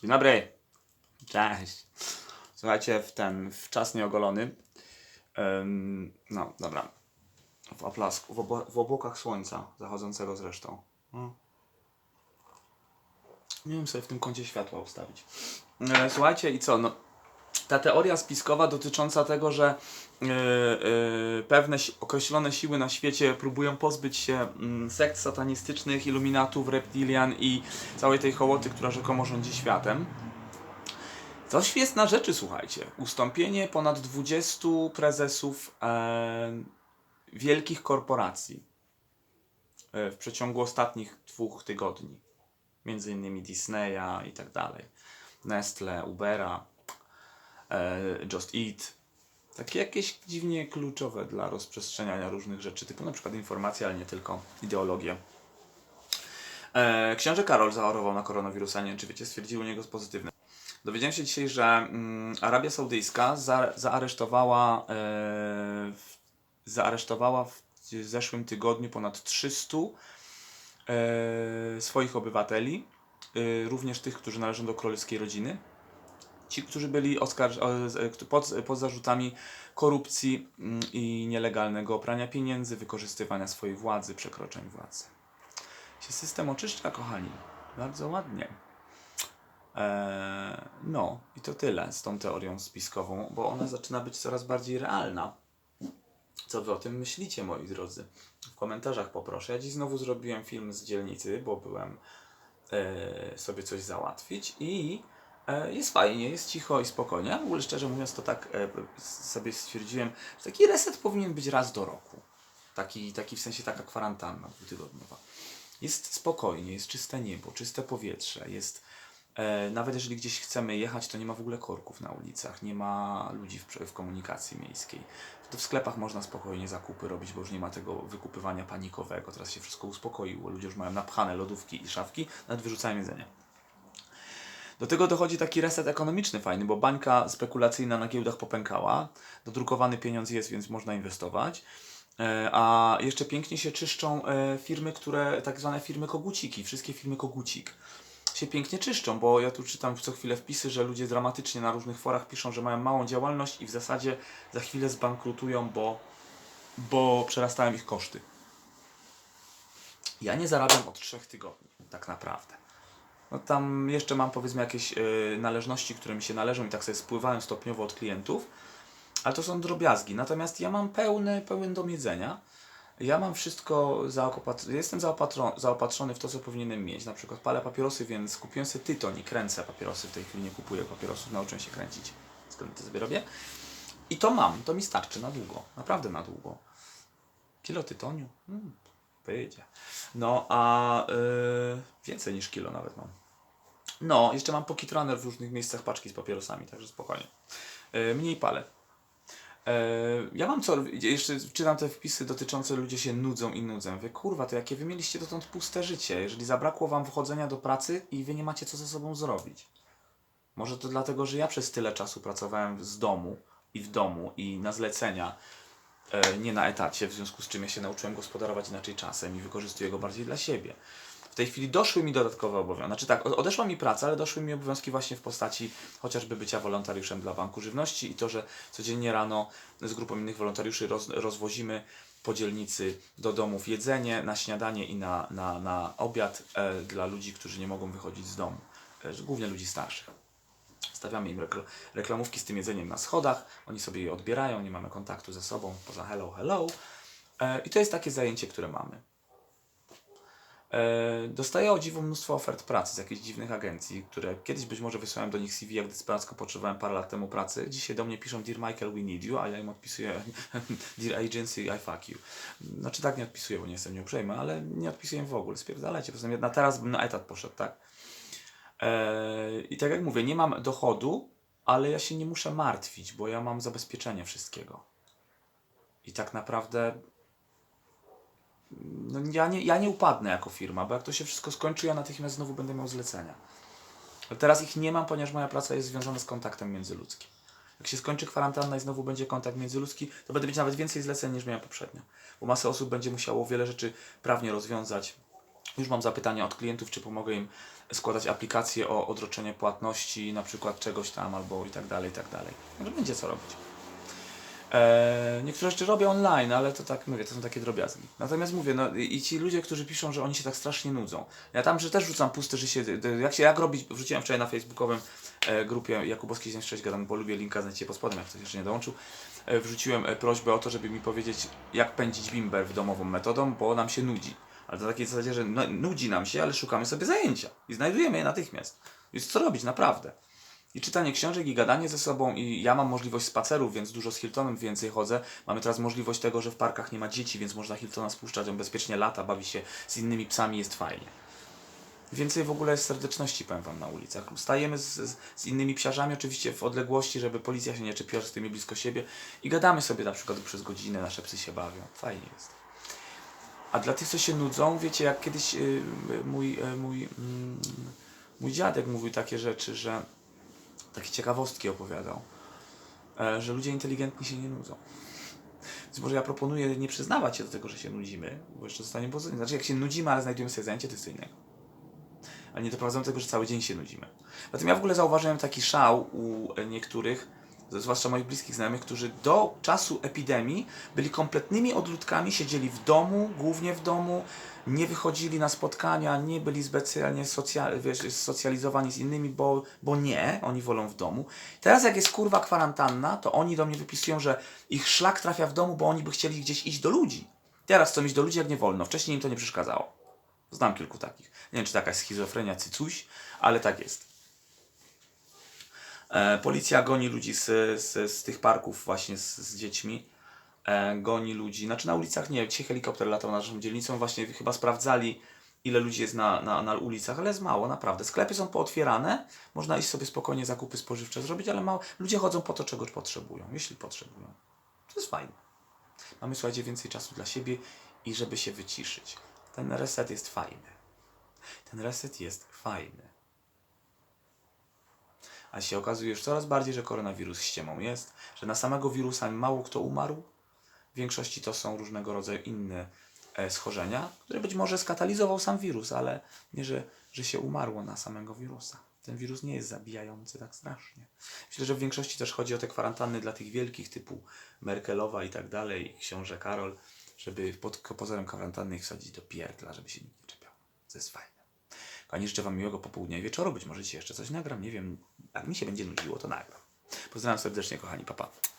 Dzień dobry. Cześć. Słuchajcie, w ten, w czas nieogolony, em, no dobra, w oplasku, w, obło- w obłokach słońca, zachodzącego zresztą. No. Nie wiem sobie w tym kącie światła ustawić. E, słuchajcie, i co, no, ta teoria spiskowa dotycząca tego, że e, e, pewne określone siły na świecie próbują pozbyć się mm, sekt satanistycznych, iluminatów, reptilian i całej tej hołoty, która rzekomo rządzi światem. To świetna rzeczy, słuchajcie. Ustąpienie ponad 20 prezesów e, wielkich korporacji w przeciągu ostatnich dwóch tygodni. Między innymi Disneya i tak dalej. Nestle, Ubera, Just Eat. Takie jakieś dziwnie kluczowe dla rozprzestrzeniania różnych rzeczy, typu na przykład informacje, ale nie tylko, ideologię. E, książę Karol zachorował na koronawirusa, nie czy wiecie, stwierdził u niego pozytywny. Dowiedziałem się dzisiaj, że mm, Arabia Saudyjska za, zaaresztowała, e, w, zaaresztowała w zeszłym tygodniu ponad 300 e, swoich obywateli, e, również tych, którzy należą do królewskiej rodziny. Ci, którzy byli oskarż- z- pod, pod zarzutami korupcji mm, i nielegalnego prania pieniędzy, wykorzystywania swojej władzy, przekroczeń władzy. Się system oczyszcza, kochani. Bardzo ładnie. Eee, no, i to tyle z tą teorią spiskową, bo ona zaczyna być coraz bardziej realna. Co wy o tym myślicie, moi drodzy? W komentarzach poproszę. Ja dziś znowu zrobiłem film z dzielnicy, bo byłem e, sobie coś załatwić i e, jest fajnie, jest cicho i spokojnie. W ogóle szczerze mówiąc to tak e, sobie stwierdziłem, że taki reset powinien być raz do roku. Taki, taki w sensie taka kwarantanna dwutygodniowa. Jest spokojnie, jest czyste niebo, czyste powietrze, jest E, nawet jeżeli gdzieś chcemy jechać, to nie ma w ogóle korków na ulicach, nie ma ludzi w, w komunikacji miejskiej. To w sklepach można spokojnie zakupy robić, bo już nie ma tego wykupywania panikowego. Teraz się wszystko uspokoiło. Ludzie już mają napchane lodówki i szafki, nawet wyrzucają jedzenie. Do tego dochodzi taki reset ekonomiczny fajny, bo bańka spekulacyjna na giełdach popękała, dodrukowany pieniądz jest, więc można inwestować. E, A jeszcze pięknie się czyszczą e, firmy, które, tak zwane firmy koguciki, wszystkie firmy kogucik się pięknie czyszczą, bo ja tu czytam co chwilę wpisy, że ludzie dramatycznie na różnych forach piszą, że mają małą działalność i w zasadzie za chwilę zbankrutują, bo, bo przerastają ich koszty. Ja nie zarabiam od trzech tygodni, tak naprawdę. No tam jeszcze mam powiedzmy jakieś y, należności, które mi się należą i tak sobie spływałem stopniowo od klientów, ale to są drobiazgi. Natomiast ja mam pełny, pełen dom jedzenia. Ja mam wszystko zaopatrzone, jestem zaopatro, zaopatrzony w to, co powinienem mieć. Na przykład palę papierosy, więc kupiłem sobie tytoń i kręcę papierosy. W tej chwili nie kupuję papierosów, nauczyłem się kręcić. Skąd to sobie robię? I to mam, to mi starczy na długo. Naprawdę na długo. Kilo tytoniu? Hmm, wyjdzie. No, a yy, więcej niż kilo nawet mam. No, jeszcze mam pocket runner w różnych miejscach paczki z papierosami, także spokojnie. Yy, mniej palę. E, Ja mam co, jeszcze czytam te wpisy dotyczące ludzie się nudzą i nudzą. Wy kurwa, to jakie wy mieliście dotąd puste życie, jeżeli zabrakło wam wychodzenia do pracy i wy nie macie co ze sobą zrobić. Może to dlatego, że ja przez tyle czasu pracowałem z domu i w domu i na zlecenia, nie na etacie, w związku z czym ja się nauczyłem gospodarować inaczej czasem i wykorzystuję go bardziej dla siebie. W tej chwili doszły mi dodatkowe obowiązki. Znaczy tak, odeszła mi praca, ale doszły mi obowiązki właśnie w postaci chociażby bycia wolontariuszem dla Banku Żywności i to, że codziennie rano z grupą innych wolontariuszy roz, rozwozimy po dzielnicy do domów jedzenie na śniadanie i na, na, na obiad e, dla ludzi, którzy nie mogą wychodzić z domu. E, głównie ludzi starszych. Stawiamy im rekl- reklamówki z tym jedzeniem na schodach, oni sobie je odbierają, nie mamy kontaktu ze sobą poza hello, hello. E, I to jest takie zajęcie, które mamy. E, Dostaję o dziwo mnóstwo ofert pracy z jakichś dziwnych agencji, które kiedyś być może wysłałem do nich CV, jak desperacko potrzebowałem parę lat temu pracy. Dzisiaj do mnie piszą Dear Michael, we need you, a ja im odpisuję Dear Agency, I fuck you. Znaczy tak nie odpisuję, bo nie jestem nieuprzejmy, ale nie odpisuję w ogóle, spierdalajcie. Poza tym na teraz bym na etat poszedł, tak? E, I tak jak mówię, nie mam dochodu, ale ja się nie muszę martwić, bo ja mam zabezpieczenie wszystkiego. I tak naprawdę no ja nie, ja nie upadnę jako firma, bo jak to się wszystko skończy, ja natychmiast znowu będę miał zlecenia. Ale teraz ich nie mam, ponieważ moja praca jest związana z kontaktem międzyludzkim. Jak się skończy kwarantanna i znowu będzie kontakt międzyludzki, to będę mieć nawet więcej zleceń niż miałem poprzednio. Bo masę osób będzie musiało wiele rzeczy prawnie rozwiązać Już mam zapytania od klientów, czy pomogę im składać aplikacje o odroczenie płatności, na przykład czegoś tam, albo i tak dalej, i tak dalej. Może będzie co robić. Eee, niektóre rzeczy robię online, ale to tak mówię, to są takie drobiazgi. Natomiast mówię, no i ci ludzie, którzy piszą, że oni się tak strasznie nudzą. Ja tam że też rzucam puste, że się. Jak się jak robić, wrzuciłem wczoraj na facebookowym e, grupie Jakubowski 96 gadam, bo lubię linka znajdziecie pod spodem, jak ktoś jeszcze nie dołączył. E, wrzuciłem e, prośbę o to, żeby mi powiedzieć, jak pędzić bimber w domową metodą, bo nam się nudzi. Ale to takiej zasadzie, że no, nudzi nam się, ale szukamy sobie zajęcia i znajdujemy je natychmiast. Jest co robić, naprawdę. I czytanie książek i gadanie ze sobą i ja mam możliwość spacerów, więc dużo z Hiltonem więcej chodzę. Mamy teraz możliwość tego, że w parkach nie ma dzieci, więc można Hiltona spuszczać, on bezpiecznie lata, bawi się z innymi psami, jest fajnie. Więcej w ogóle serdeczności powiem wam na ulicach. Stajemy z, z, z innymi psiarzami, oczywiście w odległości, żeby policja się nie czepiła, że stoimy blisko siebie i gadamy sobie na przykład przez godzinę, nasze psy się bawią. Fajnie jest. A dla tych, co się nudzą, wiecie, jak kiedyś y, mój, y, mój, mm, mój dziadek mówił takie rzeczy, że takie ciekawostki opowiadał, e, że ludzie inteligentni się nie nudzą. Więc może ja proponuję nie przyznawać się do tego, że się nudzimy, bo jeszcze zostanie poza... Znaczy, jak się nudzimy, ale znajdujemy sobie zajęcie, to jest co innego. Ale nie doprowadzamy do tego, że cały dzień się nudzimy. Zatem ja w ogóle zauważyłem taki szał u e, niektórych, zwłaszcza moich bliskich znajomych, którzy do czasu epidemii byli kompletnymi odludkami, siedzieli w domu, głównie w domu, nie wychodzili na spotkania, nie byli specjalnie socjal, wiesz, socjalizowani z innymi, bo, bo nie, oni wolą w domu. Teraz jak jest kurwa kwarantanna, to oni do mnie wypisują, że ich szlak trafia w domu, bo oni by chcieli gdzieś iść do ludzi. Teraz chcą iść do ludzi, jak nie wolno. Wcześniej im to nie przeszkadzało. Znam kilku takich. Nie wiem, czy taka schizofrenia, cycuś, ale tak jest. E, policja goni ludzi z, z, z tych parków właśnie z, z dziećmi. E, goni ludzi. Znaczy na ulicach nie, dzisiaj helikopter latał naszą dzielnicą, właśnie chyba sprawdzali ile ludzi jest na, na, na ulicach, ale jest mało, naprawdę. Sklepy są pootwierane, można iść sobie spokojnie zakupy spożywcze zrobić, ale mało. ludzie chodzą po to, czego potrzebują, jeśli potrzebują. To jest fajne. Mamy, słuchajcie, więcej czasu dla siebie i żeby się wyciszyć. Ten reset jest fajny. Ten reset jest fajny. A się okazuje już coraz bardziej, że koronawirus ściemą jest, że na samego wirusa mało kto umarł. W większości to są różnego rodzaju inne e, schorzenia, które być może skatalizował sam wirus, ale nie, że, że się umarło na samego wirusa. Ten wirus nie jest zabijający tak strasznie. Myślę, że w większości też chodzi o te kwarantanny dla tych wielkich typu Merkelowa i tak dalej, książę Karol, żeby pod pozorem kwarantanny ich wsadzić do pierdla, żeby się nikt nie czepiał. To jest fajne. Kochani, życzę Wam miłego popołudnia i wieczoru. Być może dzisiaj jeszcze coś nagram, nie wiem. Jak mi się będzie nudziło, to nagram. Pozdrawiam serdecznie, kochani, papa. Pa.